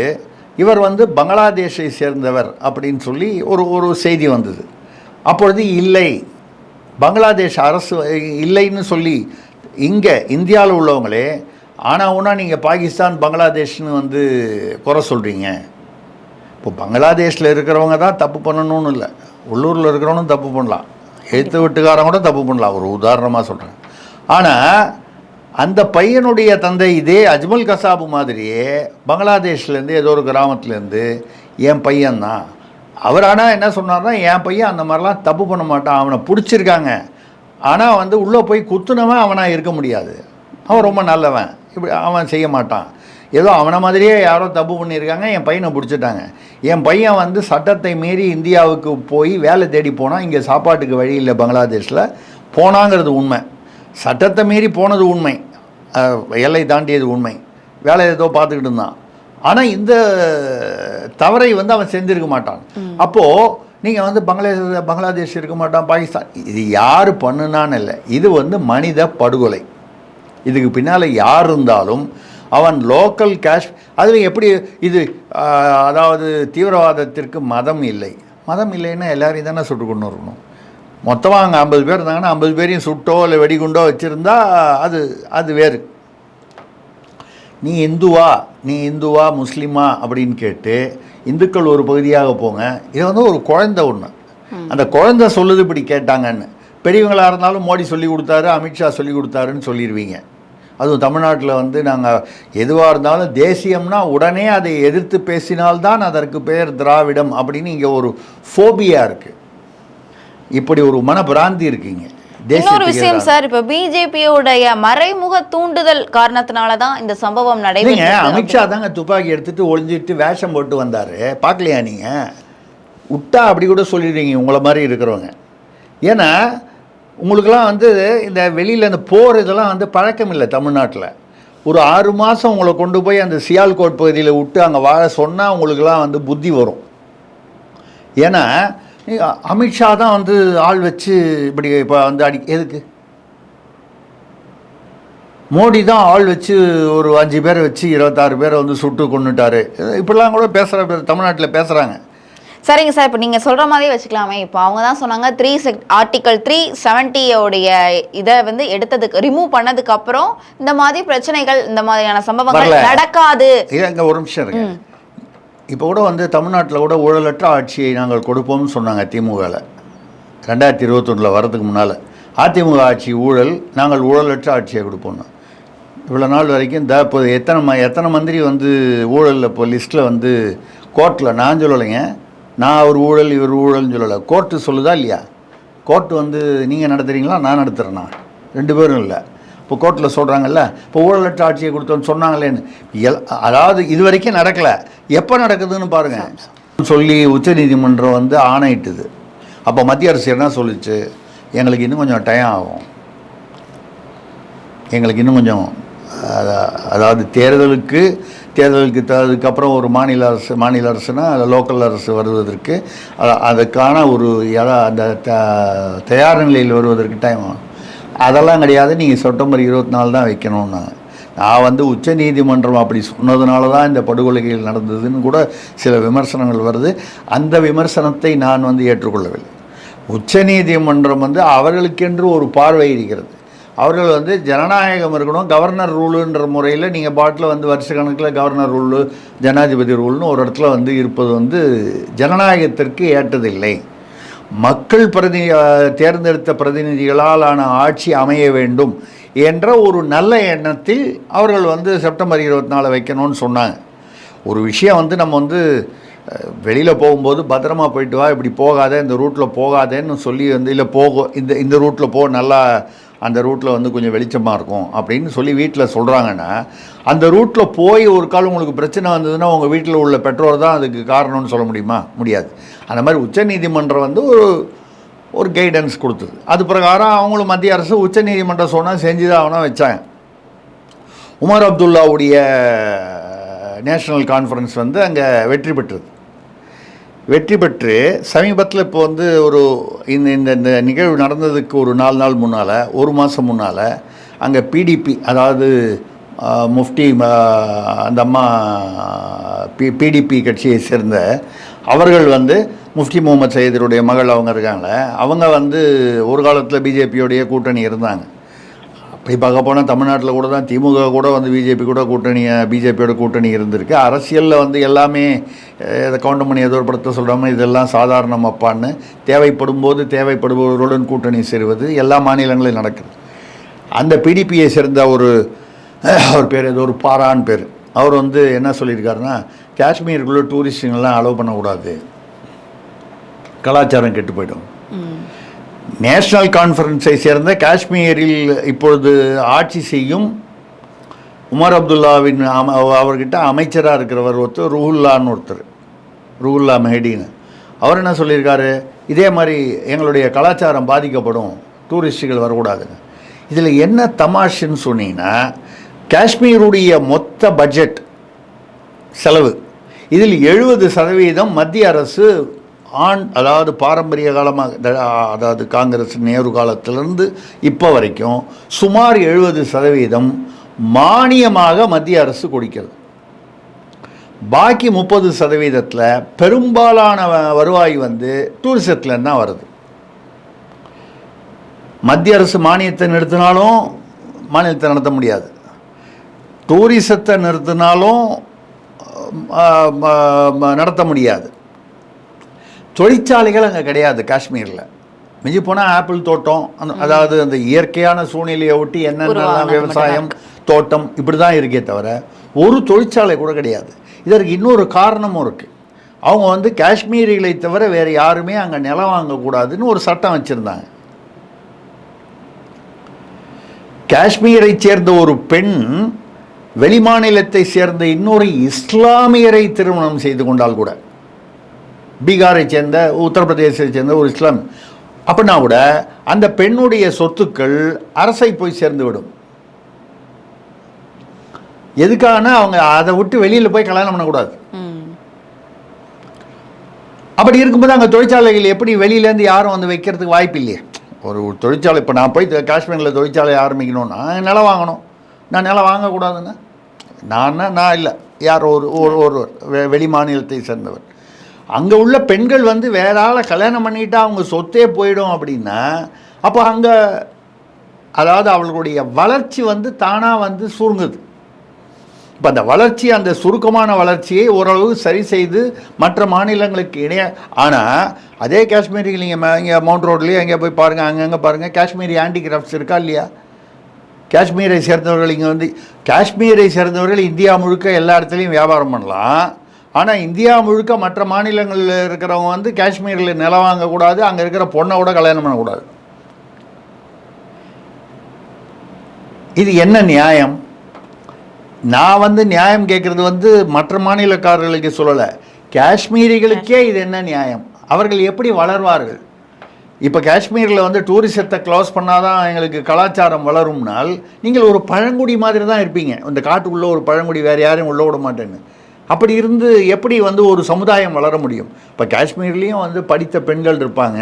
இவர் வந்து பங்களாதேஷை சேர்ந்தவர் அப்படின்னு சொல்லி ஒரு ஒரு செய்தி வந்தது. அப்பொழுது இல்லை பங்களாதேஷ் அரசு இல்லைன்னு சொல்லி இங்கே இந்தியாவில் உள்ளவங்களே ஆனால் ஒன்றா நீங்கள் பாகிஸ்தான் பங்களாதேஷ்னு வந்து குறை சொல்கிறீங்க இப்போ பங்களாதேஷில் இருக்கிறவங்க தான் தப்பு பண்ணணும்னு இல்லை. உள்ளூரில் இருக்கிறவனும் தப்பு பண்ணலாம். எழுத்து வீட்டுக்காரன் கூட தப்பு பண்ணலாம். ஒரு உதாரணமாக சொல்கிறேன் ஆனால் அந்த பையனுடைய தந்தை இதே அஜ்மல் கசாபு மாதிரியே பங்களாதேஷ்லேருந்து ஏதோ ஒரு கிராமத்துலேருந்து என் பையன்தான் அவர் ஆனால் என்ன சொன்னார்னா என் பையன் அந்த மாதிரிலாம் தப்பு பண்ண மாட்டான். அவனை பிடிச்சிருக்காங்க. ஆனால் வந்து உள்ளே போய் குத்துனவன் அவனாக இருக்க முடியாது. அவன் ரொம்ப நல்லவன். இப்படி அவன் செய்ய மாட்டான். ஏதோ அவனை மாதிரியே யாரோ தப்பு பண்ணியிருக்காங்க என் பையனை பிடிச்சிட்டாங்க. என் பையன் வந்து சட்டத்தை மீறி இந்தியாவுக்கு போய் வேலை தேடி போனால் இங்கே சாப்பாட்டுக்கு வழி இல்லை பங்களாதேஷில் போனாங்கிறது உண்மை. சட்டத்தை மீறி போனது உண்மை. எல்லை தாண்டியது உண்மை. வேலை ஏதோ பார்த்துக்கிட்டு இருந்தான். ஆனால் இந்த தவறை வந்து அவன் செஞ்சிருக்க மாட்டான். அப்போது நீங்கள் வந்து பங்களாதேஷ் பங்களாதேஷ் இருக்க மாட்டான் பாகிஸ்தான். இது யார் பண்ணுனான்னு இல்லை. இது வந்து மனித படுகொலை. இதுக்கு பின்னால் யார் இருந்தாலும் அவன் லோக்கல் கேஷ் அதில் எப்படி இது அதாவது தீவிரவாதத்திற்கு மதம் இல்லை. மதம் இல்லைன்னா எல்லாரையும் தானே சுட்டு கொண்டு வரணும். மொத்தமாக அங்கே ஐம்பது பேர் இருந்தாங்கன்னா ஐம்பது பேரையும் சுட்டோ இல்லை வெடிகுண்டோ வச்சுருந்தா அது அது வேறு. நீ இந்துவா நீ இந்துவா முஸ்லீமா அப்படின்னு கேட்டு இந்துக்கள் ஒரு பகுதியாக போங்க. இது வந்து ஒரு குழந்தை ஒன்று அந்த குழந்தை சொல்லுது இப்படி கேட்டாங்கன்னு. பெரியவங்களாக இருந்தாலும் மோடி சொல்லி கொடுத்தாரு அமித்ஷா சொல்லி கொடுத்தாருன்னு சொல்லிடுவீங்க அதுவும் தமிழ்நாட்டில் வந்து நாங்கள் எதுவாக இருந்தாலும் தேசியம்னா உடனே அதை எதிர்த்து பேசினால்தான் அதற்கு பெயர் திராவிடம் அப்படின்னு இங்கே ஒரு ஃபோபியா இருக்குது இப்படி ஒரு மனபிராந்தி இருக்குங்க. இன்னொரு விஷயம். சார் இப்ப பிஜேபியோடைய மறைமுக தூண்டுதல் காரணத்தினால தான் இந்த சம்பவம் நடைபெற்றது அமித்ஷா தாங்க துப்பாக்கி எடுத்துட்டு ஒளிஞ்சிட்டு வேஷம் போட்டு வந்தார். பார்க்கலையா நீங்கள் விட்டா அப்படி கூட சொல்லிடுறீங்க உங்களை மாதிரி இருக்கிறவங்க. ஏன்னா உங்களுக்கெல்லாம் வந்து இந்த வெளியில் இந்த போர் இதெல்லாம் வந்து பழக்கம் இல்லை தமிழ்நாட்டில். ஒரு ஆறு மாதம் உங்களை கொண்டு போய் அந்த சியால்கோட் பகுதியில் விட்டு அங்கே வாழ சொன்னால் உங்களுக்கெல்லாம் வந்து புத்தி வரும். ஏன்னா அமித்ஷா தான் வந்து ஆள் வச்சு இப்படி இப்போ வந்து அடி எதுக்கு? மோடி தான் ஆள் வச்சு ஒரு அஞ்சு பேரை வச்சு இருபத்தாறு பேரை வந்து சுட்டு கொண்டுட்டார் இப்படிலாம் கூட பேசுகிற தமிழ்நாட்டில் பேசுகிறாங்க சரிங்க சார் இப்போ நீங்கள் சொல்கிற மாதிரியே வச்சுக்கலாமே. இப்போ அவங்க தான் சொன்னாங்க த்ரீ செக் ஆர்டிக்கல் த்ரீ செவன்ட்டியோடைய இதை வந்து எடுத்ததுக்கு ரிமூவ் பண்ணதுக்கு அப்புறம் இந்த மாதிரி பிரச்சனைகள் இந்த மாதிரியான சம்பவங்கள். நடக்காது. இங்கே ஒரு நிமிஷம் இருக்கு இப்போ கூட வந்து தமிழ்நாட்டில் கூட ஊழலற்ற ஆட்சியை நாங்கள் கொடுப்போம்னு சொன்னாங்க திமுகவில் ரெண்டாயிரத்தி இருபத்தொன்னில் வரதுக்கு முன்னால். அதிமுக ஆட்சி ஊழல் நாங்கள் ஊழலற்ற ஆட்சியை கொடுப்போம்னு. இவ்வளோ நாள் வரைக்கும் இந்த இப்போ எத்தனை எத்தனை மந்திரி வந்து ஊழலில் இப்போ லிஸ்ட்டில் வந்து கோர்ட்டில் நான் சொல்லலைங்க. நான் அவர் ஊழல் இவர் ஊழல்னு சொல்லலை. கோர்ட்டு சொல்லுதா இல்லையா? கோர்ட்டு வந்து நீங்கள் நடத்துகிறீங்களா நான் நடத்துகிறேன்னா ரெண்டு பேரும் இல்லை. இப்போ கோர்ட்டில் சொல்கிறாங்கல்ல இப்போ ஊழலற்ற ஆட்சியை கொடுத்தோன்னு சொன்னாங்களேன்னு. எல் அதாவது இது வரைக்கும் நடக்கலை. எப்போ நடக்குதுன்னு பாருங்கள் சொல்லி உச்சநீதிமன்றம் வந்து ஆணையிட்டுது. அப்போ மத்திய அரசு என்ன சொல்லுச்சு? எங்களுக்கு இன்னும் கொஞ்சம் டைம் ஆகும். எங்களுக்கு இன்னும் கொஞ்சம் அதா- அதாவது தேர்தலுக்கு தேர்தலுக்கு த- அதுக்கப்புறம் ஒரு மாநில அரசு மாநில அரசுனா லோக்கல் அரசு வருவதற்கு அதுக்கான ஒரு யதா- அந்த த- தயார் நிலையில் வருவதற்கு டைம் ஆகும். அதெல்லாம் கிடையாது. நீங்கள் செப்டம்பர் இருபத்தி நாலு தான் வைக்கணும்னாங்க. நான் வந்து உச்ச நீதிமன்றம் அப்படி சொன்னதுனால தான் இந்த படுகொலைகள் நடந்ததுன்னு கூட சில விமர்சனங்கள் வருது. அந்த விமர்சனத்தை நான் வந்து ஏற்றுக்கொள்ளவில்லை. உச்ச நீதிமன்றம் வந்து அவர்களுக்கென்று ஒரு பார்வை இருக்கிறது. அவர்கள் வந்து ஜனநாயகம் இருக்கணும் கவர்னர் ரூலுன்ற முறையில் நீங்கள் பாட்டில் வந்து வருஷ கணக்கில் கவர்னர் ரூலு ஜனாதிபதி ரூல்னு ஒரு இடத்துல வந்து இருப்பது வந்து ஜனநாயகத்திற்கு ஏற்றதில்லை. மக்கள் பிரதி தேர்ந்தெடுத்த பிரதிநிதிகளால் ஆன ஆட்சி அமைய வேண்டும் என்ற ஒரு நல்ல எண்ணத்தில் அவர்கள் வந்து செப்டம்பர் இருபத்தி நாலு வைக்கணும்னு சொன்னாங்க. ஒரு விஷயம் வந்து நம்ம வந்து வெளியில் போகும்போது பத்திரமா போயிட்டு வா இப்படி போகாத இந்த ரூட்டில் போகாதேன்னு சொல்லி வந்து இல்லை போகும் இந்த இந்த ரூட்டில் போ நல்லா அந்த ரூட்டில் வந்து கொஞ்சம் வெளிச்சமாக இருக்கும் அப்படின்னு சொல்லி வீட்டில் சொல்கிறாங்கன்னா அந்த ரூட்டில் போய் ஒரு கால் உங்களுக்கு பிரச்சனை வந்ததுன்னா உங்கள் வீட்டில் உள்ள பெற்றோர் தான் அதுக்கு காரணம்னு சொல்ல முடியுமா? முடியாது. அந்த மாதிரி உச்சநீதிமன்றம் வந்து ஒரு ஒரு கைடன்ஸ் கொடுத்தது. அது பிரகாரம் அவங்களும் மத்திய அரசு உச்சநீதிமன்றம் சொன்னால் செஞ்சு தான் அவனா வச்சாங்க. உமர் அப்துல்லாவுடைய நேஷனல் கான்ஃபரன்ஸ் வந்து அங்கே வெற்றி பெற்றது. வெற்றி பெற்று சமீபத்தில் இப்போ வந்து ஒரு இந்த இந்த இந்த நிகழ்வு நடந்ததுக்கு ஒரு நாலு நாள் முன்னால் ஒரு மாதம் முன்னால் அங்கே பிடிபி அதாவது முஃப்டி அந்த அம்மா பி பிடிபி கட்சியை சேர்ந்த அவர்கள் வந்து முஃப்தி முகமது சையதருடைய மகள் அவங்க இருக்காங்களே அவங்க வந்து ஒரு காலத்தில் பிஜேபியோடைய கூட்டணி இருந்தாங்க. அப்படி பார்க்க போனால் தமிழ்நாட்டில் கூட தான் திமுக கூட வந்து பிஜேபி கூட கூட்டணி பிஜேபியோட கூட்டணி இருந்திருக்கு. அரசியலில் வந்து எல்லாமே அஹ், இதை கவுண்ட் பண்ணி எதிர்படுத்த சொல்கிறாம இதெல்லாம் சாதாரணம் அப்பான்னு தேவைப்படும் போது தேவைப்படுபவர்களுடன் கூட்டணி சேருவது எல்லா மாநிலங்களிலும் நடக்குது அந்த பிடிபியை சேர்ந்த ஒரு அவர் பேர் ஏதோ ஒரு பாரான் பேர். அவர் வந்து என்ன சொல்லியிருக்காருன்னா காஷ்மீருக்குள்ளே டூரிஸ்டுங்கெல்லாம் அலோவ் பண்ணக்கூடாது. கலாச்சாரம் கெட்டு போயிடும். நேஷனல் கான்ஃபரன்ஸை சேர்ந்த காஷ்மீரில் இப்பொழுது ஆட்சி செய்யும் உமர் அப்துல்லாவின் அம அவர்கிட்ட அமைச்சராக இருக்கிறவர் ஒருத்தர் ருஹுல்லான்னு ஒருத்தர் ருஹுல்லா மெஹடின்னு. அவர் என்ன சொல்லியிருக்காரு? இதே மாதிரி எங்களுடைய கலாச்சாரம் பாதிக்கப்படும் டூரிஸ்ட்டுகள் வரக்கூடாதுங்க இதில் என்ன தமாஷுன்னு சொன்னீங்கன்னா காஷ்மீருடைய மொத்த பட்ஜெட் செலவு இதில் எழுபது சதவீதம் மத்திய அரசு ஆண் அதாவது பாரம்பரிய காலமாக த- அதாவது காங்கிரஸ் நேரு காலத்திலிருந்து இப்போ வரைக்கும் சுமார் எழுபது சதவீதம் மானியமாக மத்திய அரசு கொடுக்கிறது. பாக்கி முப்பது சதவீதத்தில் பெரும்பாலான வ- வருவாய் வந்து டூரிசத்தில் தான் வருது. மத்திய அரசு மானியத்தை நிறுத்தினாலும் மாநிலத்தை நடத்த முடியாது. டூரிசத்தை நிறுத்தினாலும் நடத்த முடியாது. தொழிற்சாலைகள் அங்கே கிடையாது காஷ்மீரில். மிஞ்சி போனால் ஆப்பிள் தோட்டம் அந்த அதாவது அந்த இயற்கையான சூழ்நிலையை ஒட்டி என்னென்னலாம் உருவானது விவசாயம் தோட்டம் இப்படி தான் இருக்கே தவிர ஒரு தொழிற்சாலை கூட கிடையாது. இதற்கு இன்னொரு காரணமும் இருக்குது அவங்க வந்து காஷ்மீரிகளை தவிர வேறு யாருமே அங்கே நிலம் வாங்கக்கூடாதுன்னு ஒரு சட்டம் வச்சுருந்தாங்க. காஷ்மீரை சேர்ந்த ஒரு பெண் வெளிமாநிலத்தை சேர்ந்த இன்னொரு இஸ்லாமியரை திருமணம் செய்து கொண்டால் கூட. பீகாரை சேர்ந்த உத்தரப்பிரதேசத்தை சேர்ந்த ஒரு இஸ்லாம் அப்படின்னா கூட அந்த பெண்ணுடைய சொத்துக்கள் அரசை போய் சேர்ந்து விடும். எதுக்கான அவங்க அதை விட்டு வெளியில் போய் கல்யாணம் பண்ணக்கூடாது. அப்படி இருக்கும்போது அங்கே தொழிற்சாலைகள் எப்படி வெளியிலேருந்து யாரும் வந்து வைக்கிறதுக்கு வாய்ப்பு இல்லையே. ஒரு தொழிற்சாலை இப்போ நான் போய் காஷ்மீரில் தொழிற்சாலை ஆரம்பிக்கணும்னா நிலம் வாங்கணும். நான் நிலம் வாங்கக்கூடாதுங்க. நான் நான் இல்லை. யார் ஒரு ஒரு ஒரு வெ- வெளி மாநிலத்தை சேர்ந்தவர். அங்கே உள்ள பெண்கள் வந்து வேற ஆளை கல்யாணம் பண்ணிட்டா அவங்க சொத்தே போயிடும் அப்படின்னா அப்போ அங்கே அதாவது அவர்களுடைய வளர்ச்சி வந்து தானாக வந்து சுருங்குது. இப்போ அந்த வளர்ச்சி அந்த சுருக்கமான வளர்ச்சியை ஓரளவு சரி செய்து மற்ற மாநிலங்களுக்கு இணைய ஆனால் அதே காஷ்மீரில் நீங்கள் இங்கே மவுண்ட் ரோட்லேயே எங்கே போய் பாருங்கள் அங்கங்கே பாருங்கள் காஷ்மீரி ஹேண்டிகிராஃப்ட்ஸ் இருக்கா இல்லையா? காஷ்மீரை சேர்ந்தவர்கள் இங்கே வந்து காஷ்மீரை சேர்ந்தவர்கள் இந்தியா முழுக்க எல்லா இடத்துலையும் வியாபாரம் பண்ணலாம். ஆனால் இந்தியா முழுக்க மற்ற மாநிலங்களில் இருக்கிறவங்க வந்து காஷ்மீரில் நிலம் வாங்கக்கூடாது அங்கே இருக்கிற பொண்ணை கூட கல்யாணம் பண்ணக்கூடாது. இது என்ன நியாயம்? நான் வந்து நியாயம் கேட்குறது வந்து மற்ற மாநிலக்காரர்களுக்கு சொல்லலை. காஷ்மீரிகளுக்கே இது என்ன நியாயம்? அவர்கள் எப்படி வளர்வார்கள்? இப்போ காஷ்மீரில் வந்து டூரிசத்தை க்ளோஸ் பண்ணாதான் எங்களுக்கு கலாச்சாரம் வளரும்னால் நீங்கள் ஒரு பழங்குடி மாதிரி தான் இருப்பீங்க. இந்த காட்டுக்குள்ளே ஒரு பழங்குடி வேறு யாரையும் உள்ள விட மாட்டேன்னு. அப்படி இருந்து எப்படி வந்து ஒரு சமுதாயம் வளர முடியும்? இப்போ காஷ்மீர்லேயும் வந்து படித்த பெண்கள் இருப்பாங்க.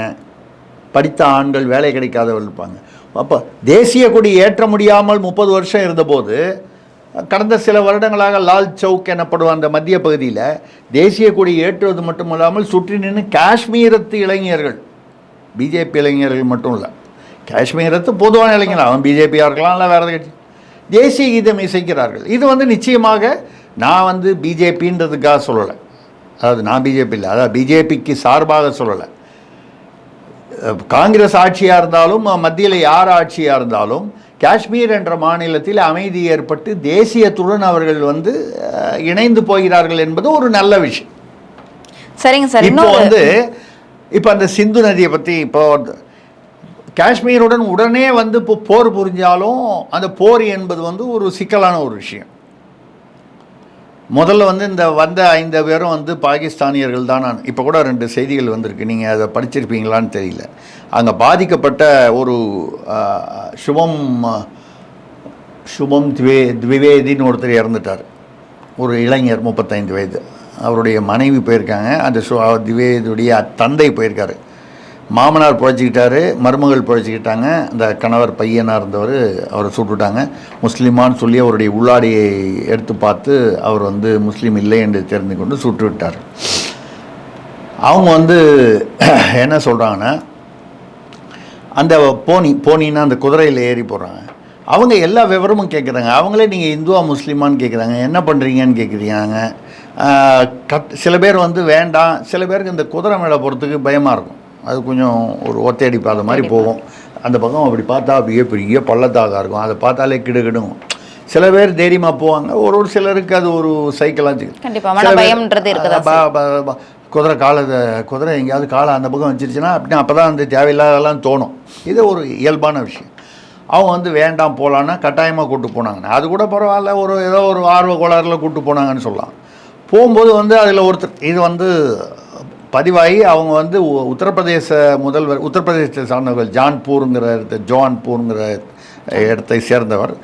படித்த ஆண்கள் வேலை கிடைக்காதவர்கள் இருப்பாங்க. அப்போ தேசிய கொடி ஏற்ற முடியாமல் முப்பது வருஷம் இருந்தபோது கடந்த சில வருடங்களாக லால் சவுக் எனப்படும் அந்த மத்திய பகுதியில் தேசிய கொடி ஏற்றுவது மட்டும் இல்லாமல் சுற்றி நின்று காஷ்மீரத்து இளைஞர்கள் பிஜேபி இளைஞர்கள் மட்டும் இல்லை. காஷ்மீரத்து பொதுவான இளைஞர்கள் அவன் பிஜேபியாக இருக்கலாம் இல்லை வேறு கட்சி. தேசிய கீதம் இசைக்கிறார்கள். இது வந்து நிச்சயமாக நான் வந்து பிஜேபின்றதுக்காக சொல்லலை. அதாவது நான் பிஜேபி இல்லை அதாவது பிஜேபிக்கு சார்பாக சொல்லலை. காங்கிரஸ் ஆட்சியாக இருந்தாலும் மத்தியில் யார் ஆட்சியாக இருந்தாலும் காஷ்மீர் என்ற மாநிலத்தில் அமைதி ஏற்பட்டு தேசியத்துடன் அவர்கள் வந்து இணைந்து போகிறார்கள் என்பது ஒரு நல்ல விஷயம். சரிங்க சார் இப்போ வந்து இப்போ அந்த சிந்து நதியை பற்றி இப்போ காஷ்மீருடன் உடனே வந்து இப்போ போர் புரிஞ்சாலும் அந்த போர் என்பது வந்து ஒரு சிக்கலான ஒரு விஷயம். முதல்ல வந்து இந்த வந்த ஐந்து பேரும் வந்து பாகிஸ்தானியர்கள் தான் நான். இப்போ கூட ரெண்டு செய்திகள் வந்திருக்கு. நீங்கள் அதை படிச்சிருப்பீங்களான்னு தெரியல. அங்கே பாதிக்கப்பட்ட ஒரு சுபம் சுபம் திவே திவேதின்னு ஒருத்தர் இறந்துட்டார். ஒரு இளைஞர் முப்பத்தைந்து வயது. அவருடைய மனைவி போயிருக்காங்க. அந்த சு திவேதியுடைய தந்தை போயிருக்காரு. மாமனார் பிழைச்சிக்கிட்டாரு மருமகள் பிழைச்சிக்கிட்டாங்க. அந்த கணவர் பையனாக இருந்தவர் அவரை சுட்டுட்டாங்க. முஸ்லீமான்னு சொல்லி அவருடைய உள்ளாடியை எடுத்து பார்த்து அவர் வந்து முஸ்லீம் இல்லை என்று தெரிந்து கொண்டு சுட்டு விட்டார் அவங்க வந்து (clears throat) என்ன சொல்கிறாங்கன்னா அந்த போனி போனின்னா அந்த குதிரையில் ஏறி போகிறாங்க அவங்க எல்லா விவரமும் கேட்குறாங்க அவங்களே நீங்கள் இந்துவா முஸ்லீமான்னு கேட்குறாங்க என்ன பண்ணுறீங்கன்னு கேட்குறீங்க கத் சில பேர் வந்து வேண்டாம். சில பேருக்கு இந்த குதிரை மேலே போகிறதுக்கு பயமாக இருக்கும். அது கொஞ்சம் ஒரு ஒத்தையடி பாதை மாதிரி போகும். அந்த பக்கம் அப்படி பார்த்தா அப்படியே பெரிய பள்ளத்தாக இருக்கும். அதை பார்த்தாலே கிடுகிடும். சில பேர் தைரியமாக போவாங்க. ஒரு ஒரு சிலருக்கு அது ஒரு ப- குதிரை காலை குதிரை எங்கேயாவது காலை அந்த பக்கம் வச்சிருச்சுன்னா அப்படின்னா அப்போ தான் அந்த தேவையில்லாதெல்லாம் தோணும். இது ஒரு இயல்பான விஷயம். அவங்க வந்து வேண்டாம் போகலான்னா கட்டாயமாக கூட்டு போனாங்க அது கூட பரவாயில்ல. ஒரு ஏதோ ஒரு ஆர்வ கோளாறுல கூட்டு போனாங்கன்னு சொல்லலாம். போகும்போது வந்து அதில் ஒருத்தர் இது வந்து பதிவாகி அவங்க வந்து உ- உத்தரப்பிரதேச முதல்வர் உத்தரப்பிரதேசத்தை சார்ந்தவர்கள் ஜான்பூருங்கிற இடத்த இடத்தை சேர்ந்தவர்.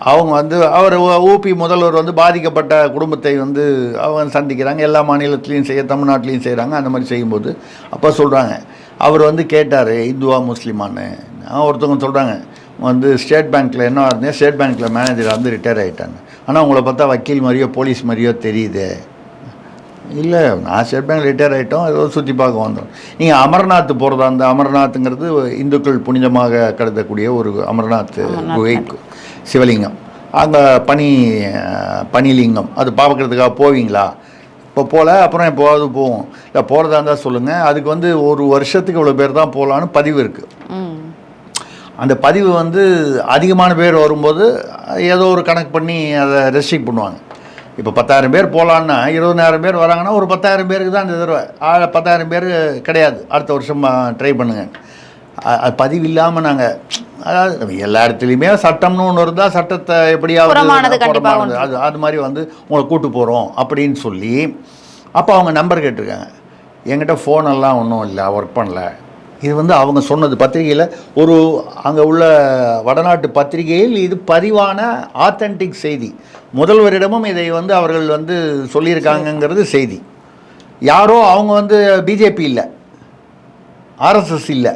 அவங்க வந்து அவர் ஊபி முதல்வர் வந்து பாதிக்கப்பட்ட குடும்பத்தை வந்து அவங்க சந்திக்கிறாங்க. எல்லா மாநிலத்திலையும் செய்ய தமிழ்நாட்டிலையும் செய்கிறாங்க அந்த மாதிரி செய்யும்போது அப்போ சொல்கிறாங்க அவர் வந்து கேட்டார் இந்துவா முஸ்லீமான்னு. ஒருத்தவங்க சொல்கிறாங்க வந்து ஸ்டேட் பேங்க்கில் என்ன இருந்தேன் ஸ்டேட் பேங்க்கில் மேனேஜர் வந்து ரிட்டையர் ஆகிட்டாங்க ஆனால் உங்களை பார்த்தா வக்கீல் மாதிரியோ போலீஸ் மாதிரியோ தெரியுதே. இல்லை நான் ஸ்டேட் பேங்க் ரிட்டையர் ஆகிட்டோம் ஏதோ சுற்றி பார்க்க வந்தோம். நீங்கள் அமர்நாத் போகிறதா அந்த அமர்நாத்துங்கிறது இந்துக்கள் புனிதமாக கருதக்கூடிய ஒரு அமர்நாத் குகை சிவலிங்கம். அங்கே பனி பனிலிங்கம். அது பார்க்கறதுக்காக போவீங்களா? இப்போ போகல அப்புறம் எப்போவாவது போவோம். இல்லை போகிறதா இருந்தால் சொல்லுங்கள் அதுக்கு வந்து ஒரு வருஷத்துக்கு இவ்வளோ பேர் தான் போகலான்னு பதிவு இருக்குது அந்த பதிவு வந்து அதிகமான பேர் வரும்போது ஏதோ ஒரு கணக்கு பண்ணி அதை ரெஸ்ட்ரிக்ட் பண்ணுவாங்க. இப்போ பத்தாயிரம் பேர் போகலான்னா இருபதாயிரம் பேர் வராங்கன்னா ஒரு பத்தாயிரம் பேருக்கு தான் இந்த தடவை. பத்தாயிரம் பேர் கிடையாது. அடுத்த வருஷம் ட்ரை பண்ணுங்க. அ- அது பதிவு இல்லாமல் நாங்கள் அதாவது எல்லா இடத்துலையுமே சட்டம்னு ஒன்று இருந்தால் சட்டத்தை எப்படியாவது. அது அது மாதிரி வந்து உங்களை கூட்டு போகிறோம் அப்படின்னு சொல்லி அப்போ அவங்க நம்பர் கேட்டிருக்காங்க. என்கிட்ட ஃபோனெல்லாம் ஒன்றும் இல்லை ஒர்க் பண்ணல. இது வந்து அவங்க சொன்னது பத்திரிகையில் ஒரு அங்கே உள்ள வடநாட்டு பத்திரிகையில் இது பதிவான ஆத்தென்டிக் செய்தி. முதல்வரிடமும் இதை வந்து அவர்கள் வந்து சொல்லியிருக்காங்கங்கிறது செய்தி. யாரோ அவங்க வந்து பிஜேபி இல்லை ஆர்எஸ்எஸ் இல்லை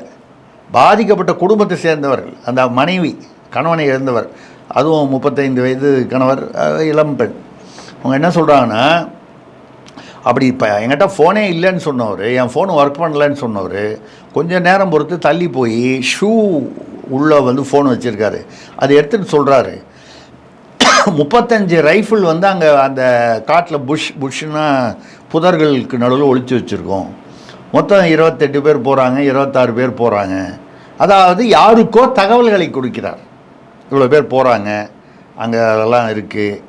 பாதிக்கப்பட்ட குடும்பத்தை சேர்ந்தவர்கள் அந்த மனைவி கணவனை இழந்தவர் அதுவும் முப்பத்தைந்து வயது கணவர் அஹ், இளம் பெண். அவங்க என்ன சொல்கிறாங்கன்னா அப்படி இப்போ என்கிட்ட ஃபோனே இல்லைன்னு சொன்னவர் என் ஃபோன் ஒர்க் பண்ணலன்னு சொன்னவர் கொஞ்சம் நேரம் பொறுத்து தள்ளி போய் ஷூ உள்ளே வந்து ஃபோன் வச்சுருக்காரு. அதை எடுத்துகிட்டு சொல்கிறாரு முப்பத்தஞ்சு ரைஃபிள் வந்து அங்கே அந்த காட்டில் புஷ் புஷ்னா புதர்களுக்கு நடுவில் ஒழிச்சு வச்சுருக்கோம். மொத்தம் இருபத்தெட்டு பேர் போகிறாங்க இருபத்தாறு பேர் போகிறாங்க அதாவது யாருக்கோ தகவல்களை கொடுக்கிறார். இவ்வளோ பேர் போகிறாங்க அங்கே அதெல்லாம் இருக்குது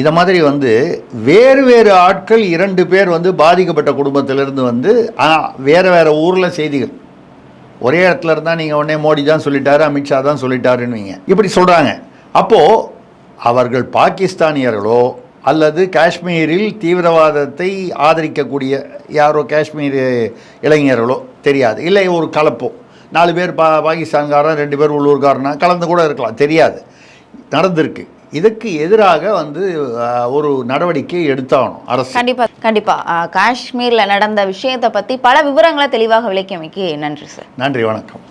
இதை மாதிரி வந்து வேறு வேறு ஆட்கள் இரண்டு பேர் வந்து பாதிக்கப்பட்ட குடும்பத்திலேருந்து வந்து வேறு வேறு ஊரில் செய்திகள். ஒரே இடத்துல இருந்தால் நீங்கள் உடனே மோடி தான் சொல்லிட்டாரு அமித்ஷா தான் சொல்லிட்டாருன்னுவீங்க. இப்படி சொல்கிறாங்க அப்போது அவர்கள் பாகிஸ்தானியர்களோ அல்லது காஷ்மீரில் தீவிரவாதத்தை ஆதரிக்கக்கூடிய யாரோ காஷ்மீர் இளைஞர்களோ தெரியாது. இல்லை ஒரு கலப்போ. நாலு பேர் பா பாகிஸ்தான்காரன் ரெண்டு பேர் உள்ளூர்காரனா கலந்து கூட இருக்கலாம். தெரியாது. நடந்திருக்கு. இதுக்கு எதிராக வந்து ஒரு நடவடிக்கை எடுத்தாகணும் அரசு. கண்டிப்பா கண்டிப்பா. காஷ்மீர்ல நடந்த விஷயத்தை பத்தி பல விவரங்களை தெளிவாக விளக்கியமைக்கு நன்றி சார். நன்றி வணக்கம்.